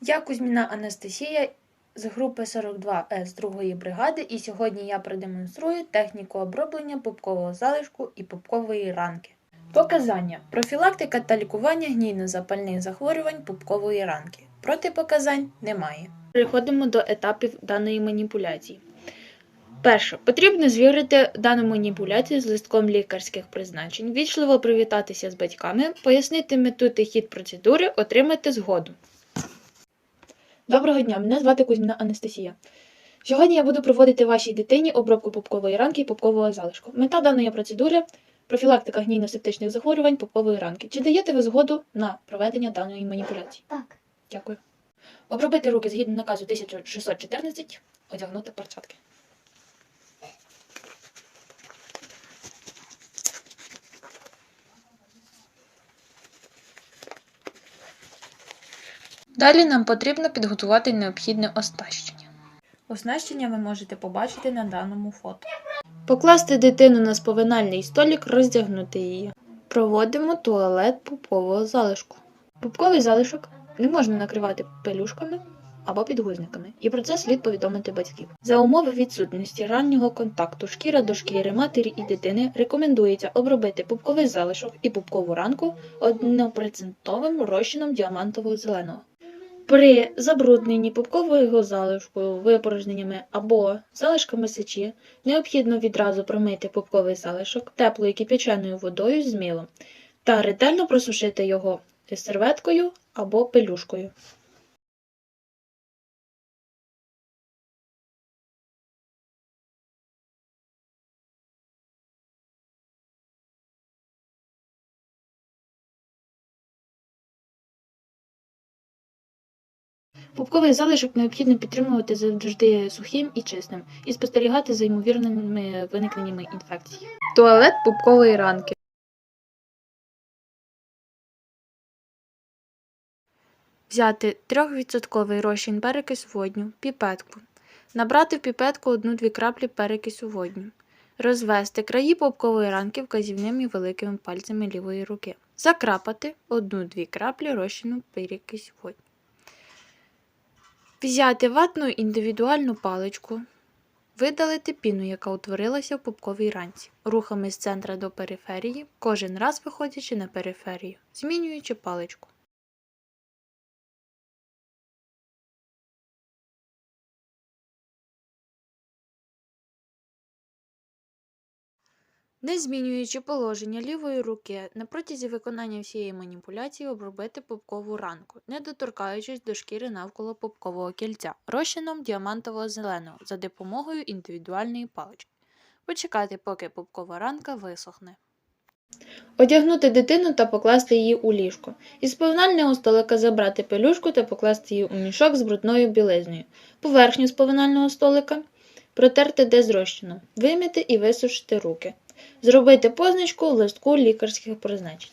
Я Кузьміна Анастасія з групи 42С 2 бригади, і сьогодні я продемонструю техніку оброблення пупкового залишку і пупкової ранки. Показання: профілактика та лікування гнійно-запальних захворювань пупкової ранки. Протипоказань немає. Переходимо до етапів даної маніпуляції. Перше, потрібно звірити дану маніпуляцію з листком лікарських призначень, вічливо привітатися з батьками, пояснити мету та хід процедури, отримати згоду. Доброго дня, мене звати Кузьміна Анастасія. Сьогодні я буду проводити вашій дитині обробку пупкової ранки і пупкового залишку. Мета даної процедури профілактика гнійно-септичних захворювань пупкової ранки. Чи даєте ви згоду на проведення даної маніпуляції? Так. Дякую. Обробити руки згідно наказу 1614, одягнути перчатки. Далі нам потрібно підготувати необхідне оснащення. Оснащення ви можете побачити на даному фото. Покласти дитину на сповинальний столик, роздягнути її. Проводимо туалет пупкового залишку. Пупковий залишок не можна накривати пелюшками або підгузниками, і про це слід повідомити батьків. За умови відсутності раннього контакту шкіра до шкіри матері і дитини рекомендується обробити пупковий залишок і пупкову ранку однопроцентовим розчином діамантового зеленого. При забрудненні пупкового залишкою, випорожненнями або залишками сечі необхідно відразу промити пупковий залишок теплою кипяченою водою з мілом та ретельно просушити його серветкою або пелюшкою. Пупковий залишок необхідно підтримувати завжди сухим і чистим і спостерігати за ймовірними виникненнями інфекцій. Туалет пупкової ранки. Взяти 3% розчин перекис водню, піпетку. Набрати в піпетку 1-2 краплі перекису водню. Розвести краї пупкової ранки вказівними великими пальцями лівої руки. Закрапати 1-2 краплі розчину перекись водню. Взяти ватну індивідуальну паличку, видалити піну, яка утворилася в пупковій ранці, рухами з центра до периферії, кожен раз виходячи на периферію, змінюючи паличку. Не змінюючи положення лівої руки, на протязі виконання всієї маніпуляції обробити пупкову ранку, не доторкаючись до шкіри навколо пупкового кільця, розчином діамантового зеленого за допомогою індивідуальної палички. Почекати, поки пупкова ранка висохне. Одягнути дитину та покласти її у ліжко. Із повинального столика забрати пелюшку та покласти її у мішок з брудною білизнею. Поверхню з повинального столика протерти десь розчином, вимити і висушити руки. Зробити позначку в листку лікарських призначень.